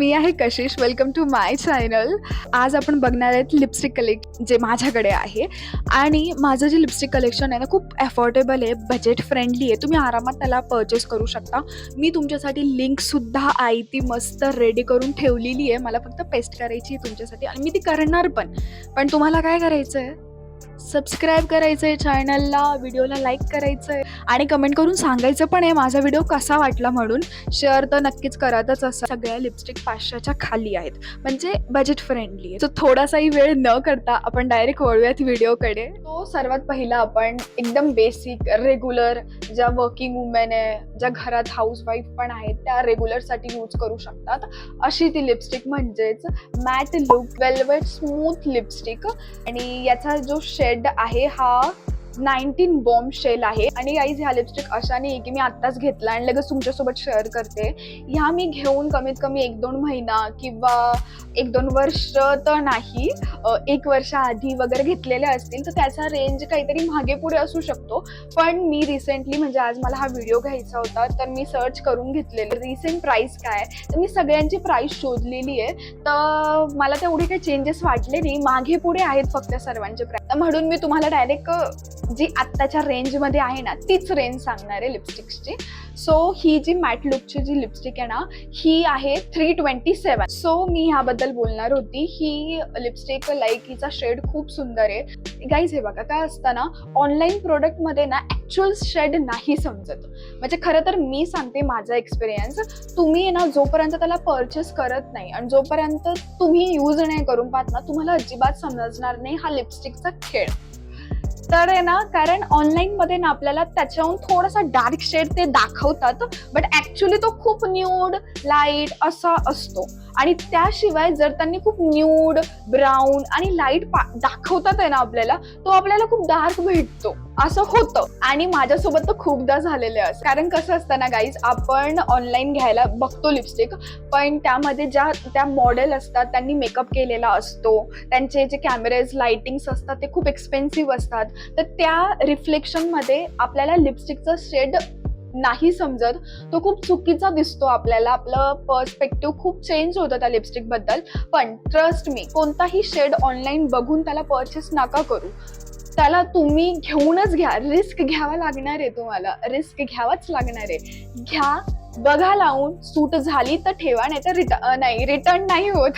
मी आहे कशिश. Welcome to my channel आज आपण बघणार आहेत लिपस्टिक कलेक्ट जे माझ्याकडे आहे. आणि माझं जे लिपस्टिक कलेक्शन आहे ना खूप अफोर्डेबल आहे बजेट फ्रेंडली आहे. तुम्ही आरामात त्याला परचेस करू शकता. मी तुमच्यासाठी लिंकसुद्धा आई ती मस्त रेडी करून ठेवलेली आहे. मला फक्त पेस्ट करायची आहे तुमच्यासाठी. आणि मी ती करणार पण. पण तुम्हाला काय करायचं आहे सबस्क्राईब करायचं आहे चॅनलला व्हिडिओला लाईक करायचं आहे आणि कमेंट करून सांगायचं पण आहे माझा व्हिडिओ कसा वाटला म्हणून शेअर तर नक्कीच करतच असं. सगळ्या लिपस्टिक पाचशेच्या खाली आहेत. म्हणजे बजेट फ्रेंडली आहे. सो थोडासाही वेळ न करता आपण डायरेक्ट वळूयात व्हिडिओकडे. तो सर्वात पहिला आपण एकदम बेसिक रेग्युलर ज्या वर्किंग वुमेन आहे ज्या घरात हाऊसवाईफ पण आहेत त्या रेग्युलरसाठी यूज करू शकतात. अशी ती लिपस्टिक म्हणजेच matte look velvet smooth lipstick आणि याचा जो शेड आहे हा नाईन्टीन बॉम्ब शेल आहे. आणि आईज ह्या लिपस्टिक अशा नाही की मी आत्ताच घेतला आणि लगेच तुमच्यासोबत शेअर करते. ह्या मी घेऊन कमीत कमी एक दोन महिना किंवा एक दोन वर्ष तर नाही. एक वर्ष आधी वगैरे घेतलेल्या असतील तर त्याचा रेंज काहीतरी मागे पुढे असू शकतो. पण मी रिसेंटली म्हणजे आज मला हा व्हिडिओ घ्यायचा होता तर मी सर्च करून घेतलेले. रिसेंट प्राईस काय? तर मी सगळ्यांची प्राईस शोधलेली आहे. तर मला तेवढे काही चेंजेस वाटले नाही. मागे पुढे आहेत फक्त सर्वांचे प्राइस म्हणून मी तुम्हाला डायरेक्ट जी आत्ताच्या रेंजमध्ये आहे ना तीच रेंज सांगणार आहे लिपस्टिक्सची सो ही जी मॅट लुकची जी लिपस्टिक आहे ना ही आहे थ्री ट्वेंटी सेवन सो मी ह्याबद्दल बोलणार होती. ही लिपस्टिक लाईक हिचा शेड खूप सुंदर आहे. गाईज हे बघा काय असतं ना ऑनलाईन प्रोडक्टमध्ये ना ॲक्च्युअल शेड नाही समजत. म्हणजे खरं तर मी सांगते माझा एक्सपिरियन्स तुम्ही ना जोपर्यंत त्याला परचेस करत नाही आणि जोपर्यंत तुम्ही यूज नाही करून पाहत ना तुम्हाला अजिबात समजणार नाही हा लिपस्टिकचा खेळ. तर आहे ना कारण ऑनलाईन मध्ये ना आपल्याला त्याच्याहून थोडासा डार्क शेड ते दाखवतात बट ऍक्च्युली तो खूप न्यूड लाइट असा असतो. आणि त्याशिवाय जर त्यांनी खूप न्यूड ब्राऊन आणि लाइट दाखवतात आहे ना आपल्याला तो आपल्याला खूप डार्क भेटतो. असं होतं. आणि माझ्यासोबत तर खूपदा झालेलं असं. कारण कसं असतं ना गाईज आपण ऑनलाईन घ्यायला बघतो लिपस्टिक पण त्यामध्ये ज्या त्या मॉडेल असतात त्यांनी मेकअप केलेला असतो त्यांचे जे कॅमेरेज लाइटिंग्स असतात ते खूप एक्सपेन्सिव्ह असतात तर त्या रिफ्लेक्शनमध्ये आपल्याला लिपस्टिकचा शेड नाही समजत. तो खूप चुकीचा दिसतो आपल्याला. आपलं पर्स्पेक्टिव्ह खूप चेंज होतं त्या लिपस्टिकबद्दल पण ट्रस्ट मी कोणताही शेड ऑनलाईन बघून त्याला परचेस नका करू. त्याला तुम्ही घेऊनच घ्या. रिस्क घ्यावा लागणार आहे तुम्हाला. रिस्क घ्यावाच लागणार आहे. घ्या बघा लावून. सूट झाली तर ठेवा नाही तर रिटर्न नाही रिटर्न नाही होत.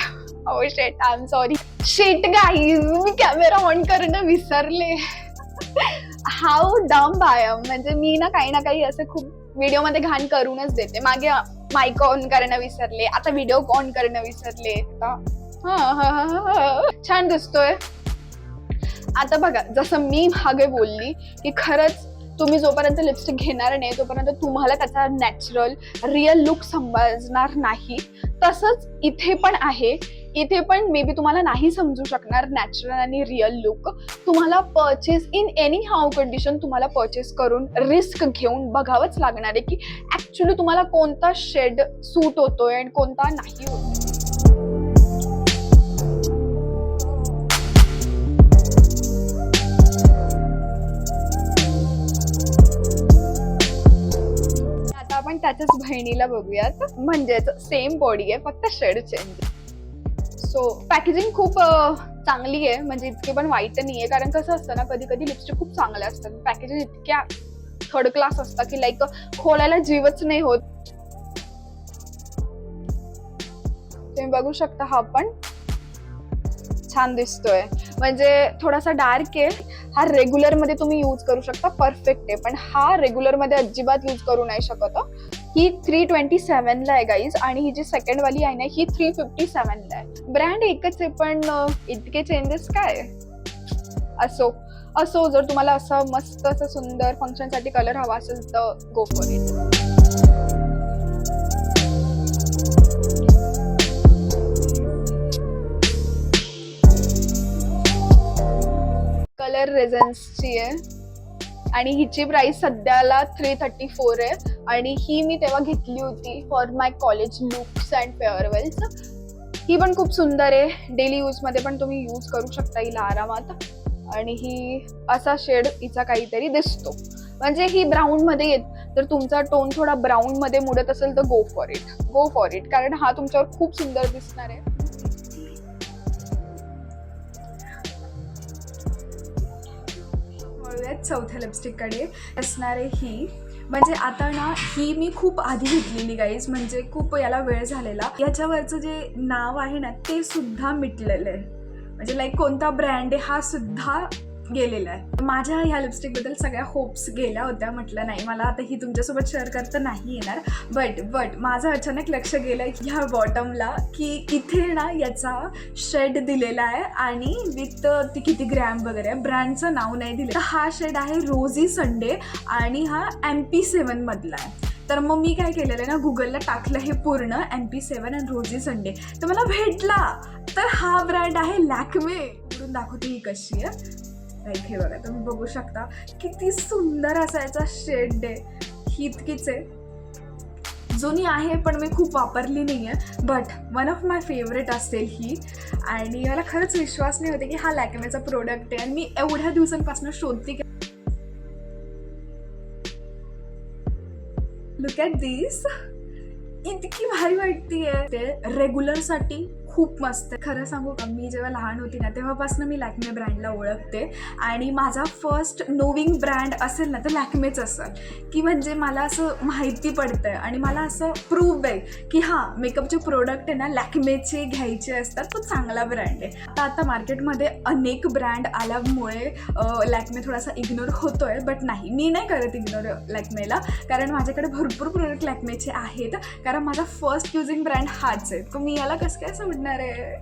हो shit I am sorry shit guys me camera on करणं विसरले. हाऊ डम आय म्हणजे मी ना काही ना काही असं खूप व्हिडिओमध्ये घाण करूनच देते. मागे माईक ऑन करणं विसरले आता व्हिडिओ ऑन करणं विसरले. हा, हा, छान दिसतोय. आता बघा जसं मी मागे बोलली की खरंच तुम्ही जोपर्यंत लिपस्टिक घेणार नाही तोपर्यंत तुम्हाला त्याचा नॅचरल रिअल लुक समजणार नाही. तसंच इथे पण आहे इथे पण मे बी तुम्हाला नाही समजू शकणार नॅचरल आणि रिअल लुक तुम्हाला purchase in anyhow condition तुम्हाला परचेस करून रिस्क घेऊन बघावंच लागणार आहे की ऍक्च्युली तुम्हाला कोणता शेड सूट होतोय आणि कोणता नाही होतोय आता आपण त्याच्याच बहिणीला बघूयात. म्हणजेच सेम बॉडी आहे फक्त शेड चेंज सो पॅकेजिंग खूप चांगली आहे. म्हणजे इतकी पण वाईट नाही आहे कारण कसं असतं ना कधी कधी लिपस्टिक खूप चांगल्या असतात. पॅकेजिंग इतक्या थर्ड क्लास असतात की लाईक खोलायला जीवच नाही होत. तुम्ही बघू शकता हा पण छान दिसतोय. म्हणजे थोडासा डार्क आहे. हा रेग्युलरमध्ये तुम्ही यूज करू शकता. परफेक्ट आहे. पण हा रेग्युलरमध्ये अजिबात यूज करू नाही शकत ही थ्री ट्वेंटी सेवनला आहे गाईज आणि ही जी सेकंड वाली आहे ना ही थ्री फिफ्टी सेवनला आहे. ब्रँड एकच आहे पण इतके चेंजेस काय? असो असो जर तुम्हाला असं मस्त असं सुंदर फंक्शनसाठी कलर हवा असेल तर गो फॉर इट कलर रेझन्सची आहे. आणि हिची प्राइस सध्याला थ्री थर्टी फोर आहे. आणि ही मी तेव्हा घेतली होती for my college looks and farewells ही पण खूप सुंदर आहे. डेली यूजमध्ये पण तुम्ही यूज करू शकता हिला आरामात आणि ही असा शेड हिचा काहीतरी दिसतो. म्हणजे ही ब्राऊनमध्ये येत. जर तुमचा टोन थोडा ब्राऊनमध्ये मुडत असेल तर go for it go for it कारण हा तुमच्यावर खूप सुंदर दिसणार आहे. चौथ्या लिपस्टिककडे असणारे ही. म्हणजे आता ना ही मी खूप आधी घेतलेली गाईज म्हणजे खूप याला वेळ झालेला. याच्यावरचं जे नाव आहे ना ते सुद्धा मिटलेलं आहे. म्हणजे लाईक कोणता ब्रँड आहे हा सुद्धा गेलेला आहे. माझ्या ह्या लिपस्टिकबद्दल सगळ्या होप्स गेल्या होत्या. म्हटलं नाही मला आता ही तुमच्यासोबत शेअर करता नाही येणार. बट बट माझं अचानक लक्ष गेलं ह्या बॉटमला की इथे ना याचा शेड दिलेला आहे आणि विथ ती किती ग्रॅम वगैरे आहे ब्रँडचं नाव नाही दिलं. तर हा शेड आहे रोजी संडे आणि हा एम पी सेवनमधला आहे. तर मग मी काय केलेलं आहे ना गुगलला टाकलं हे पूर्ण M P seven and rosy Sunday तर मला भेटला. तर हा ब्रँड आहे लॅकमे दाखवते ही कशी आहे. लाईक हे बघा तुम्ही बघू शकता किती सुंदर असा याचा शेड आहे ही इतकीच आहे. जुनी आहे पण मी खूप वापरली नाही आहे but one of my favourite असेल ही. आणि मला खरंच विश्वास नाही होते की हा लॅकमेचा प्रोडक्ट आहे. आणि मी एवढ्या दिवसांपासून शोधते की लुक ॲट दिस इतकी भारी वाटतीये. ते रेग्युलरसाठी खूप मस्त. आहे. खरं सांगू का मी जेव्हा लहान होती ना तेव्हापासून मी लॅक्मे ब्रँडला ओळखते. आणि माझा फर्स्ट नोविंग ब्रँड असेल ना तर लॅक्मेच असेल. की म्हणजे मला असं माहिती पडतं आहे आणि मला असं प्रूव्ह आहे की हां मेकअपचे प्रोडक्ट आहे ना लॅक्मेचे घ्यायचे असतात तो चांगला ब्रँड आहे. आता आता मार्केटमध्ये अनेक ब्रँड आल्यामुळे लॅक्मे थोडासा इग्नोर होतो आहे बट नाही मी नाही करत इग्नोर लॅक्मेला कारण माझ्याकडे भरपूर प्रोडक्ट लॅक्मेचे आहेत. कारण माझा फर्स्ट युझिंग ब्रँड हाच आहे. तर मी याला कसं काय सोडणार आहे.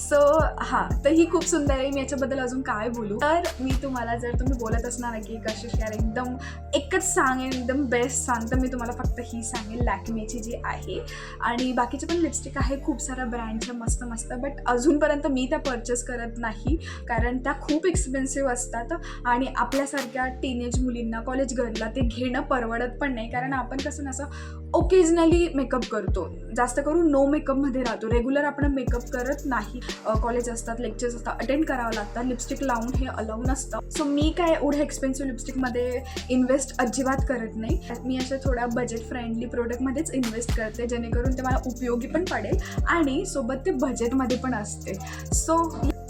सो हां तर ही खूप सुंदर आहे. मी याच्याबद्दल अजून काय बोलू? तर मी तुम्हाला जर तुम्ही बोलत असणार की कशिश यार एकदम एकच सांगेन एकदम बेस्ट सांग तर मी तुम्हाला फक्त ही सांगेन लॅक्मेची जी आहे. आणि बाकीचे पण लिपस्टिक आहे खूप साऱ्या ब्रँडच्या मस्त मस्त बट अजूनपर्यंत मी त्या परचेस करत नाही कारण त्या खूप एक्सपेन्सिव्ह असतात आणि आपल्यासारख्या टीनेज मुलींना कॉलेज गर्लला ते घेणं परवडत पण नाही कारण आपण कसं ना असं ओकेजनली मेकअप करतो. जास्त करून नो मेकअपमध्ये राहतो. रेग्युलर आपण मेकअप करत नाही. कॉलेज असतात लेक्चर्स असतात अटेंड करावं लागतं. लिपस्टिक लावून हे अलाऊ नसतं. सो मी काय एवढ्या एक्सपेन्सिव्ह लिपस्टिकमध्ये इन्व्हेस्ट अजिबात करत नाही. मी अशा थोड्या बजेट फ्रेंडली प्रोडक्टमध्येच इन्व्हेस्ट करते जेणेकरून ते मला उपयोगी पण पडेल आणि सोबत ते बजेटमध्ये पण असते. सो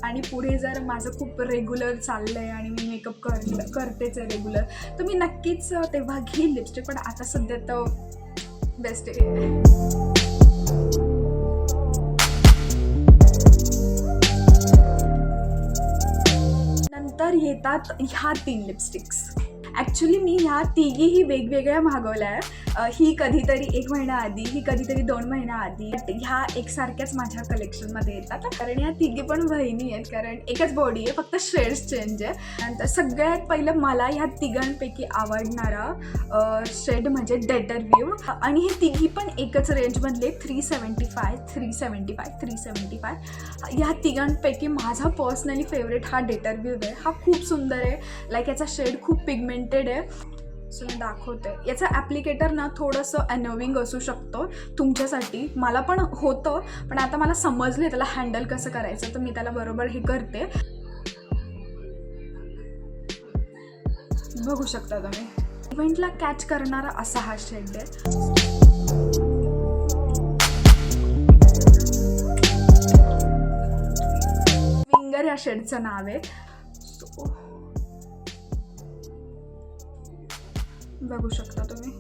आणि पुढे जर माझं खूप रेग्युलर चाललं आहे आणि मी मेकअप कर करतेच आहे रेग्युलर तर मी नक्कीच तेव्हा घेईन लिपस्टिक पण आता सध्या तर बेस्ट आहे. येतात ह्या तीन लिपस्टिक्स ॲक्च्युली मी ह्या तिघीही वेगवेगळ्या मागवल्या आहे ही कधीतरी एक महिना आधी ही कधीतरी दोन महिना आधी ह्या एकसारख्याच माझ्या कलेक्शनमध्ये येतात. कारण या तिघी पण बहिणी आहेत कारण एकच बॉडी आहे फक्त शेड्स चेंज आहे. नंतर सगळ्यात पहिलं मला ह्या तिघांपैकी आवडणारा शेड म्हणजे डेटर व्ह्यू आणि हे तिघी पण एकच रेंजमधले three seventy five three seventy five three seventy five ह्या तिघांपैकी माझा पर्सनली फेवरेट हा डेटर व्ह्यू आहे. हा खूप सुंदर आहे. लाईक याचा शेड खूप पिगमेंटेड आहे. सो मी दाखवते याचं ॲप्लिकेटर ना थोडंसं अनोविंग असू शकतं तुमच्यासाठी. मला पण होतं पण आता मला समजले त्याला हँडल कसं करायचं तर मी त्याला बरोबर हे करते. बघू शकता तुम्ही. इव्हेंटला कॅच करणारा असा हा शेड आहे. विंगर या शेडचं नाव आहे. बघू शकता तुम्ही.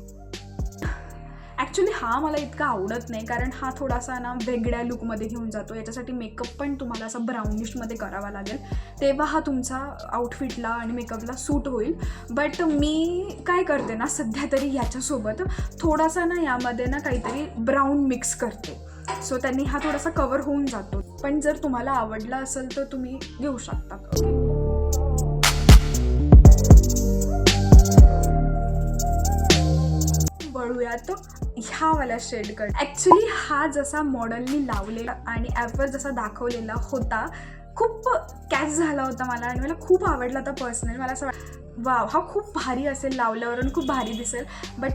ॲक्च्युली हा मला इतका आवडत नाही कारण हा थोडासा ना वेगळ्या लुकमध्ये घेऊन जातो. याच्यासाठी मेकअप पण तुम्हाला असा ब्राउनिशमध्ये करावा लागेल. तेव्हा हा तुमचा आउटफिटला आणि मेकअपला सूट होईल. बट मी काय करते ना सध्या तरी याच्यासोबत थोडासा ना यामध्ये ना काहीतरी ब्राऊन मिक्स करते. सो त्यांनी हा थोडासा कवर होऊन जातो. पण जर तुम्हाला आवडला असेल तर तुम्ही घेऊ शकता. ओके वळूयात ह्यावाल्या शेडकडे ॲक्च्युली हा जसा मॉडेलनी लावलेला आणि ॲपवर जसा दाखवलेला होता खूप कॅच झाला होता मला आणि मला खूप आवडला होता पर्सनली मला असं वाट- वाव हा खूप भारी असेल लावल्यावरून खूप भारी दिसेल. बट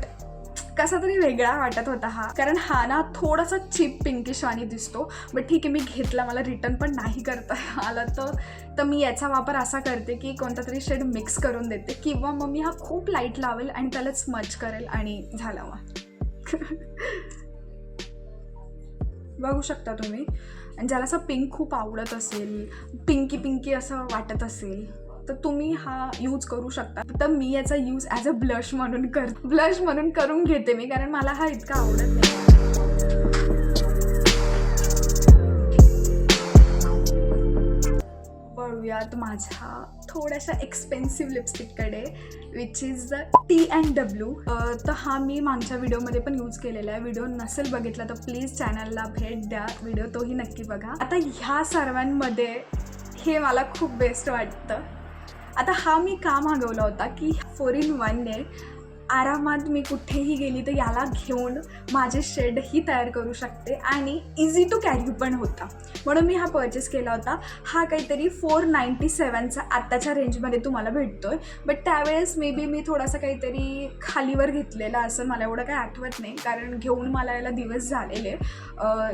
कसा तरी वेगळा वाटत होता हा. कारण हा ना थोडासा चिप पिंकिश आणि दिसतो. बट ठीक आहे मी घेतला. मला रिटर्न पण नाही करता आला तर. तर मी याचा वापर असा करते की कोणता तरी शेड मिक्स करून देते. किंवा मग मी हा खूप लाइट लावेल आणि त्याला स्मच करेल आणि झाला मग. बघू शकता तुम्ही. आणि ज्याला असं पिंक खूप आवडत असेल पिंकी पिंकी असं वाटत असेल. तर तुम्ही हा यूज करू शकता. तर मी याचा यूज ॲज अ ब्लश म्हणून कर ब्लश म्हणून करून घेते मी कारण मला हा इतका आवडत नाही. वळूयात माझ्या थोड्याशा expensive लिपस्टिककडे which is the T and W तर हा मी मागच्या व्हिडिओमध्ये पण यूज केलेला आहे. व्हिडिओ नसेल बघितला तर प्लीज चॅनलला भेट द्या. व्हिडिओ तोही नक्की बघा. आता ह्या सर्वांमध्ये हे मला खूप बेस्ट वाटतं. आता हा मी का मागवला होता की फोर इन वनने आरामात मी कुठेही गेली तर याला घेऊन माझे शेडही तयार करू शकते आणि इझी टू कॅरी पण होता. म्हणून मी हा पर्चेस केला होता. हा काहीतरी फोर नाईंटी सेवनचा आत्ताच्या रेंजमध्ये तुम्हाला भेटतो आहे बट त्यावेळेस मे बी मी थोडासा काहीतरी खालीवर घेतलेला असं मला एवढं काही आठवत नाही. कारण घेऊन मला याला दिवस झालेले.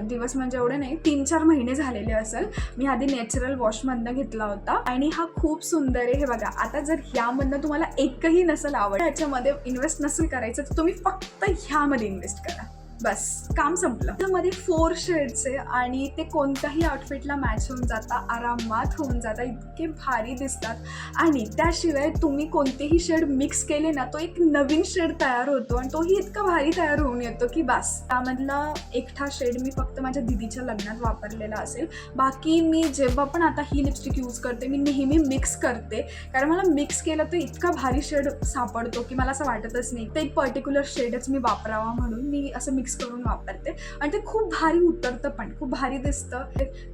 दिवस म्हणजे एवढे नाही तीन चार महिने झालेले असेल. मी आधी नॅचरल वॉशमधनं घेतला होता. आणि हा खूप सुंदर आहे. हे बघा आता जर ह्यामधनं तुम्हाला एकही नसेल आवड ह्याच्यामध्ये इन्व्हेस्ट नसेल करायचं तर तुम्ही फक्त ह्यामध्ये इन्व्हेस्ट करा. बस काम संपलं. त्यामध्ये फोर शेड्स आहे आणि ते कोणत्याही आउटफिटला मॅच होऊन जाता आरामात होऊन जाता इतके भारी दिसतात. आणि त्याशिवाय तुम्ही कोणतेही शेड मिक्स केले ना तो एक नवीन शेड तयार होतो आणि तोही इतका भारी तयार होऊन येतो की बस. त्यामधला एकटा शेड मी फक्त माझ्या दिदीच्या लग्नात वापरलेला असेल. बाकी मी जेव्हा पण आता ही लिपस्टिक यूज करते मी नेहमी मिक्स करते. कारण मला मिक्स केलं तर इतका भारी शेड सापडतो की मला असं वाटतच नाही. ते एक पर्टिक्युलर शेडच मी वापरावा म्हणून मी असं मिक्स करून वापरते. आणि ते खूप भारी उतरतं पण खूप भारी दिसतं.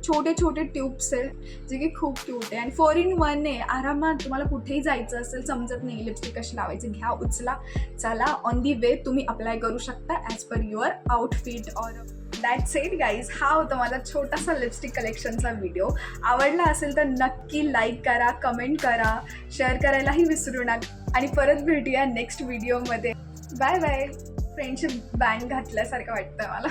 छोटे छोटे ट्यूब्स आहेत जे की खूप क्यूट आहे. आणि फोर इन वन आहे. आरामात तुम्हाला कुठेही जायचं असेल समजत नाही लिपस्टिक कशी लावायची घ्या उचला चला ऑन दी वे तुम्ही अप्लाय करू शकता as per your outfit or that's it guys हा होता माझा छोटासा लिपस्टिक कलेक्शनचा व्हिडिओ आवडला असेल तर नक्की लाईक करा कमेंट करा शेअर करायलाही विसरू नका. आणि परत भेटूया नेक्स्ट व्हिडिओमध्ये बाय बाय फ्रेंडशिप बँड घातल्यासारखं वाटतं मला.